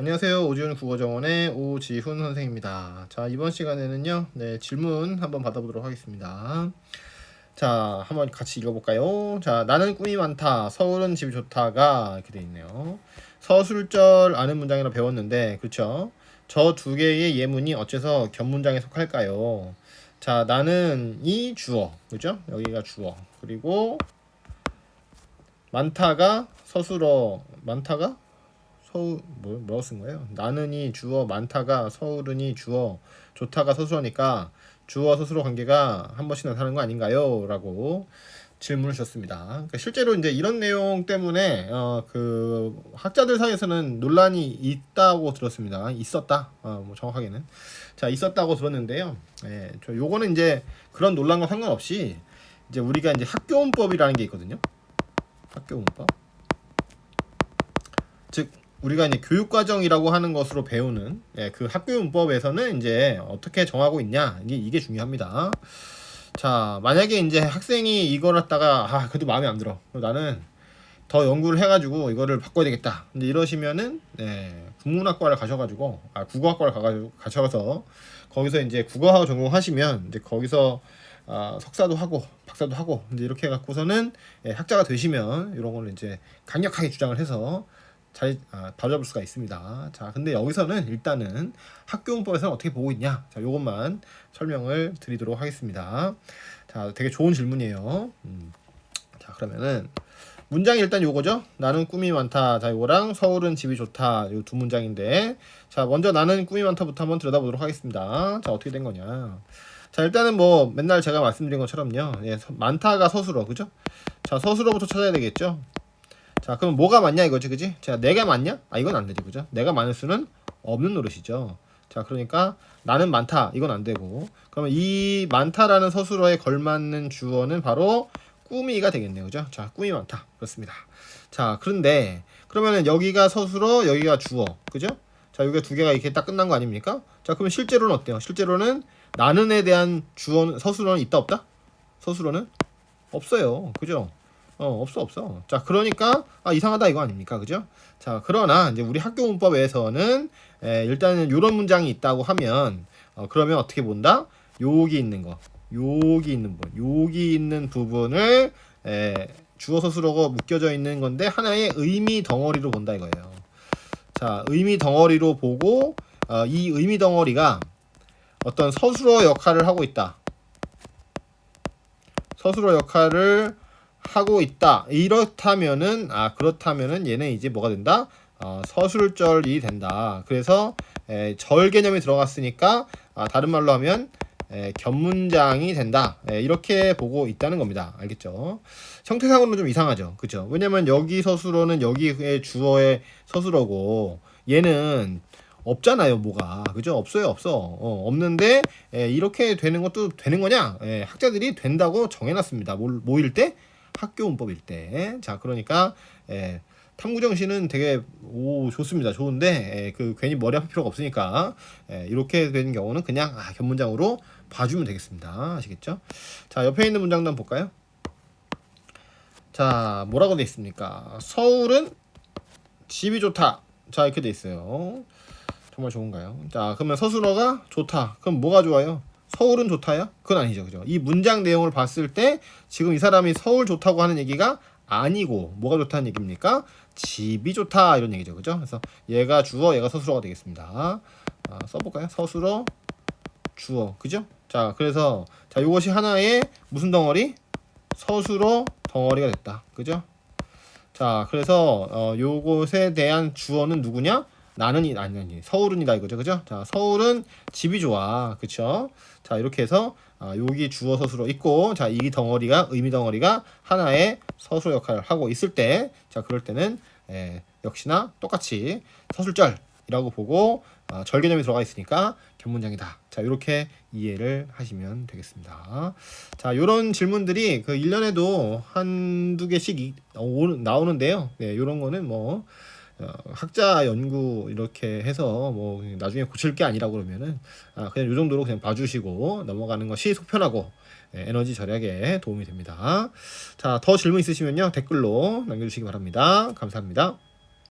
안녕하세요. 오지훈 국어정원의 오지훈 선생입니다. 자, 이번 시간에는요, 네, 질문 한번 받아보도록 하겠습니다. 자, 한번 같이 읽어볼까요? 자, 나는 꿈이 많다. 서울은 집이 좋다가 이렇게 돼 있네요. 서술절 아는 문장이라 배웠는데, 그렇죠? 저 두 개의 예문이 어째서 견문장에 속할까요? 자, 나는 이 주어, 그죠? 여기가 주어. 그리고 많다가 서술어, 많다가 서울 뭐 뭐라고 쓴 거예요? 나는이 주어 많다가 서울은이 주어 좋다가 서술어니까 주어 서술어 관계가 한 번씩 나타나는 거 아닌가요?라고 질문을 주셨습니다. 그러니까 실제로 이제 이런 내용 때문에 어, 그 학자들 사이에서는 논란이 있다고 들었습니다. 있었다. 어, 뭐 정확하게는 자 있었다고 들었는데요. 예, 저 요거는 이제 그런 논란과 상관없이 이제 우리가 이제 학교문법이라는 게 있거든요. 학교문법. 즉 우리가 이제 교육과정이라고 하는 것으로 배우는 예, 그 학교문법에서는 이제 어떻게 정하고 있냐 이게 이게 중요합니다. 자 만약에 이제 학생이 이걸 갖다가 아 그래도 마음에 안 들어 나는 더 연구를 해가지고 이거를 바꿔야 되겠다. 근데 이러시면은 네, 국문학과를 가셔가지고 아 국어학과를 가가지고 가셔서 거기서 이제 국어학을 전공하시면 이제 거기서 아, 석사도 하고 박사도 하고 이제 이렇게 해갖고서는 예, 학자가 되시면 이런 거를 이제 강력하게 주장을 해서 잘 아, 바로잡을 수가 있습니다. 자, 근데 여기서는 일단은 학교문법에서는 어떻게 보고 있냐? 자, 요것만 설명을 드리도록 하겠습니다. 자, 되게 좋은 질문이에요. 음. 자, 그러면은 문장이 일단 요거죠. 나는 꿈이 많다. 자, 요거랑 서울은 집이 좋다. 요 두 문장인데. 자, 먼저 나는 꿈이 많다부터 한번 들여다보도록 하겠습니다. 자, 어떻게 된 거냐? 자, 일단은 뭐 맨날 제가 말씀드린 것처럼요. 예, 서- 많다가 서술어, 그죠? 자, 서술어부터 찾아야 되겠죠. 자, 그럼 뭐가 맞냐 이거지, 그지? 자, 내가 맞냐? 아, 이건 안 되지, 그죠? 내가 많을 수는 없는 노릇이죠. 자, 그러니까 나는 많다, 이건 안 되고. 그러면 이 많다라는 서술어에 걸맞는 주어는 바로 꾸미가 되겠네요, 그죠? 자, 꿈이 많다, 그렇습니다. 자, 그런데 그러면은 여기가 서술어, 여기가 주어, 그죠? 자, 여기가 두 개가 이렇게 딱 끝난 거 아닙니까? 자, 그러면 실제로는 어때요? 실제로는 나는에 대한 주어, 서술어는 있다 없다? 서술어는 없어요, 그죠? 어 없어 없어. 자 그러니까 아 이상하다 이거 아닙니까? 그죠? 자 그러나 이제 우리 학교 문법에서는 에, 일단은 이런 문장이 있다고 하면 어, 그러면 어떻게 본다? 여기 있는 거. 여기 있는 부분. 여기 있는 부분을 에, 주어 서술어가 묶여져 있는 건데 하나의 의미 덩어리로 본다 이거예요. 자 의미 덩어리로 보고 어, 이 의미 덩어리가 어떤 서술어 역할을 하고 있다. 서술어 역할을 하고 있다. 이렇다면은 아 그렇다면은 얘는 이제 뭐가 된다? 어, 서술절이 된다. 그래서 에, 절 개념이 들어갔으니까 아, 다른 말로 하면 에, 견문장이 된다. 에, 이렇게 보고 있다는 겁니다. 알겠죠? 형태상으로는 좀 이상하죠. 그죠? 왜냐면 여기 서술어는 여기의 주어의 서술어고 얘는 없잖아요, 뭐가. 그죠? 없어요, 없어. 어, 없는데, 에, 이렇게 되는 것도 되는 거냐? 에, 학자들이 된다고 정해놨습니다. 뭘, 뭐일 때? 학교 문법일 때. 자, 그러니까, 에, 탐구 정신은 되게, 오, 좋습니다. 좋은데, 에, 그, 괜히 머리 아플 필요가 없으니까, 에, 이렇게 되는 경우는 그냥, 아, 견문장으로 봐주면 되겠습니다. 아시겠죠? 자, 옆에 있는 문장도 한번 볼까요? 자, 뭐라고 돼 있습니까? 서울은 집이 좋다. 자, 이렇게 돼 있어요. 정말 좋은가요? 자, 그러면 서술어가 좋다. 그럼 뭐가 좋아요? 서울은 좋다야? 그건 아니죠. 그죠? 이 문장 내용을 봤을 때 지금 이 사람이 서울 좋다고 하는 얘기가 아니고 뭐가 좋다는 얘기입니까? 집이 좋다 이런 얘기죠. 그죠? 그래서 얘가 주어, 얘가 서술어가 되겠습니다. 아, 써볼까요? 서술어, 주어. 그죠? 자, 그래서 자, 이것이 하나의 무슨 덩어리? 서술어 덩어리가 됐다. 그죠? 자, 그래서 어, 요것에 대한 주어는 누구냐? 나는이 아니 아니 서울은이다 이거죠. 그죠? 자 서울은 집이 좋아. 그쵸? 자 이렇게 해서 아, 여기 주어 서술어 있고 자 이 덩어리가 의미 덩어리가 하나의 서술 역할을 하고 있을 때 자 그럴 때는 에, 역시나 똑같이 서술절이라고 보고 아, 절 개념이 들어가 있으니까 견문장이다. 자 이렇게 이해를 하시면 되겠습니다. 자 요런 질문들이 그 1년에도 한두 개씩 이- 오- 나오는데요. 네 요런 거는 뭐 어, 학자 연구 이렇게 해서 뭐 나중에 고칠 게 아니라고 그러면은 아, 그냥 이 정도로 그냥 봐주시고 넘어가는 것이 속편하고 예, 에너지 절약에 도움이 됩니다. 자, 더 질문 있으시면요 댓글로 남겨주시기 바랍니다. 감사합니다.